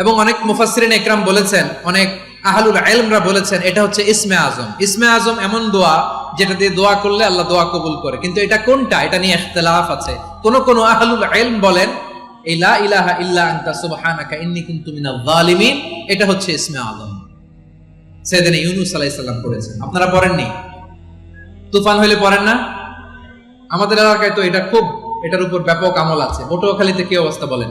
এবং অনেক মুফাসসিরিন একরাম বলেছেন, অনেক আহলুল ইলমরা বলেছেন, এটা হচ্ছে ইসমে আজম। ইসমে আজম এমন দোয়া যেটা দিয়ে দোয়া করলে আল্লাহ দোয়া কবুল করে। কিন্তু এটা কোনটা? এটা নিয়ে ইখতিলাফ আছে। কোন কোন আহলুল ইলম বলেন, এই লা ইলাহা ইল্লা আনতা সুবহানাকা ইন্নী কুনতু মিনাল জালিমিন এটা হচ্ছে ইসমে আজম। সেদিন ইউনুস আলাইহিস সালাম পড়েছেন। আপনারা পড়েননি? তুফান হইলে পড়েন না? আমাদের এলাকায় তো এটা খুব, এটার উপর ব্যাপক আমল আছে। পটুয়াখালীতে কি অবস্থা বলেন?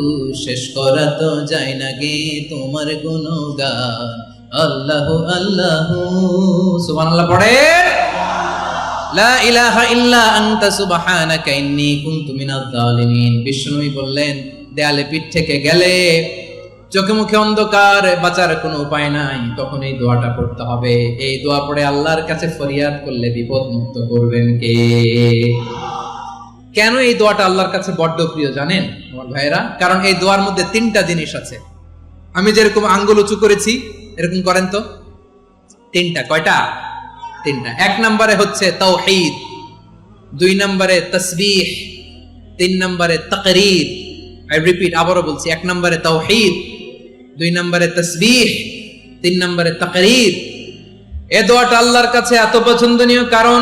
শেষ করা তো যায় না গে তোমার গুণগান। আল্লাহ আল্লাহ। সুবহানাল্লাহ পড়ে। লা ইলাহা ইল্লা আনতা সুবহানাকা কুনতু জালিমিন বিষ্ণুই বললেন, দেয়ালে পিঠ থেকে গেলে চোখে মুখে অন্ধকার, বাঁচার কোনো উপায় নাই। তখন এই দোয়াটা পড়তে হবে। এই দোয়া পড়ে আল্লাহর কাছে ফরিয়াদ করলে বিপদ মুক্ত করবেন কে? কেন এই দোয়াটা আল্লাহর কাছে বড্ড প্রিয় জানেন, আমার ভাইয়েরা? কারণ এই দোয়ার মধ্যে তিনটা জিনিস আছে। আমি যেরকম আঙ্গুল উঁচু করেছি, এরকম করেন তো? তিনটা, কয়টা? তিনটা। এক নম্বরে হচ্ছে তাওহীদ, দুই নম্বরে তসবিহ, তিন নম্বরে তাকরীর। আই রিপিট আবারও বলছি, এক নম্বরে তাওহীদ, দুই নম্বরে তসবিহ, তিন নম্বরে তাকরীর। এ দোয়াটা আল্লাহর কাছে এত পছন্দনীয় কারণ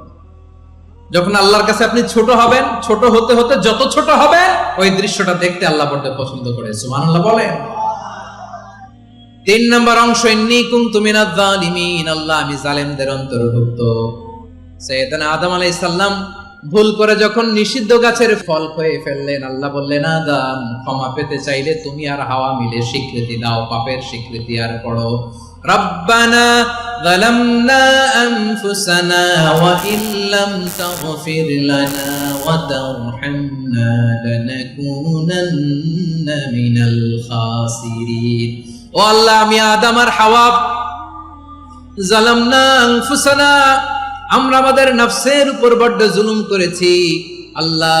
যখন আল্লাহর কাছে আপনি ছোট হবেন, ছোট হতে হতে যত ছোট হবে ওই দৃশ্যটা দেখতে আল্লাহ পড়তে পছন্দ করে। সুমান আল্লাহ বলে তিন নম্বর অংশ এমনি কুম তুমি না জালিমিন আল্লাহ, আমি জালেমদের অন্তর্ভুক্ত। সৈয়দান আদম আলাই সাল্লাম ভুল করে যখন নিষিদ্ধ গাছের ফল খেয়ে ফেললেন, আল্লাহ বললেন, আদম, ক্ষমা পেতে চাইলে তুমি আর হাওয়া মিলে স্বীকৃতি দাও, পাপের স্বীকৃতি আর করো রব্বানা ظلمنا أنفسنا وإن لم تغفر لنا وترحمنا لنكونن من الخاسرين ও আল্লাহ আমি আদম আর হাওয়া জালামনা আনফুসানা আমরা আমাদের নফসের উপর বড্ড জুলুম করেছি আল্লাহ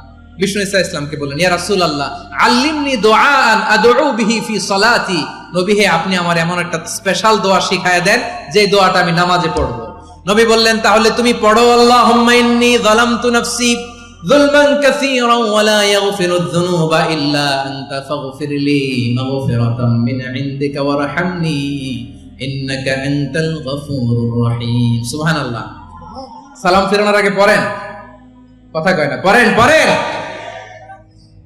বিষ্ণু ইসা ইসলামকে বললেন, ইয়া রাসুল আল্লাহ আল্লিমনি দোয়ান আদৌ বিহি ফি সলাতি। নবী হে, আপনি আমার এমন একটা স্পেশাল দোয়া শিখায় দেন, যে দোয়াটা আমি নামাজে পড়ব। নবী বললেন, তাহলে তুমি পড়ো আল্লাহ ইয়াগফিরু যুনুবা ইল্লা আনতা মাগফিরাতাম মিন ইনদিকা ইন্নাকা আনতাল গফুরুর রহিম। সুবহানাল্লাহ। সালাম ফেরানোর আগে পড়েন। কথা কয় না, পড়েন পড়েন।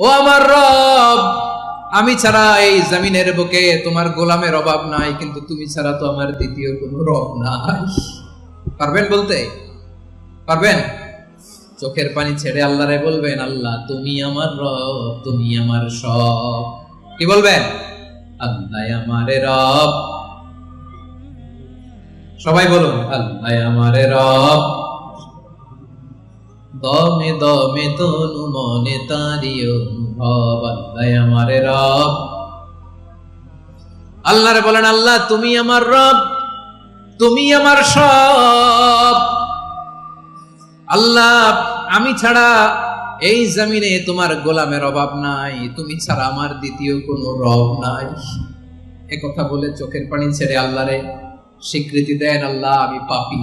ও আমার রব, আমি ছাড়া এই জমিনের বুকে তোমার গোলামের অভাব নাই, কিন্তু তুমি ছাড়া তো আমার দ্বিতীয় কোনো রব নাই। পারবেন বলতে? পারবেন? চোখের পানি ছেড়ে আল্লাহরে বলবেন, আল্লাহ, তুমি আমার রব, তুমি আমার সব। কি বলবেন? আল্লাহ আমারে রব। সবাই বলুন, আল্লাহ আমারে রব। দমে দমে তনু মনে তারি অনুভব আমারে রব। আল্লাহরে বলেন, আল্লাহ, তুমি আমার রব, তুমি আমার সব। আল্লাহ, আমি ছাড়া এই জমিনে তোমার গোলামের অভাব নাই, তুমি ছাড়া আমার দ্বিতীয় কোনো রব নাই। এ কথা বলে চোখের পানি ছেড়ে আল্লাহরে স্বীকৃতি দেন আল্লাহ, আমি পাপি।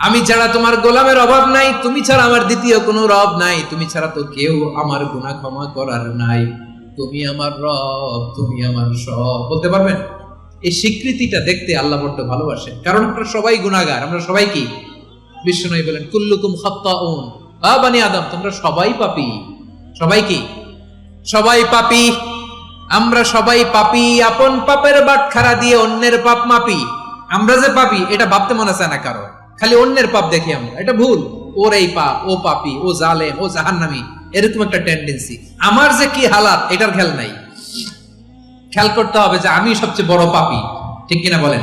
আমি ছাড়া তোমার গোলামের অভাব নাই, তুমি ছাড়া আমার দ্বিতীয় কোনো রব নাই, তুমি ছাড়া তো কেউ আমার গুনাহ ক্ষমা করার নাই। তুমি আমার রব, তুমি আমার সব। বলতে পারবেন? এই স্বীকৃতিটা দেখতে আল্লাহ বড্ড ভালোবাসে কারণ আমরা সবাই গুনাহগার, আমরা সবাই কি? বিষ্ণু বলেন, কুল্লুকুম খাত্তাউন। বানি আদম, তোমরা সবাই পাপি। সবাই কি? সবাই পাপি। আমরা সবাই পাপি, আপন পাপের বাটখারা দিয়ে অন্যের পাপ মাপি। আমরা যে পাপি, এটা ভাবতে মনে চায় না কারও। খালি অন্যের পাপ দেখি আমরা। এটা ভুল। ওর এই পাপ, ও পাপি, ও জালেম, ও জাহান্নামি, এরকম একটা টেন্ডেন্সি আমার যে কি হালাত, এটার খেয়াল নাই। খেয়াল করতে হবে যে আমি সবচেয়ে বড় পাপি। ঠিক কিনা বলেন?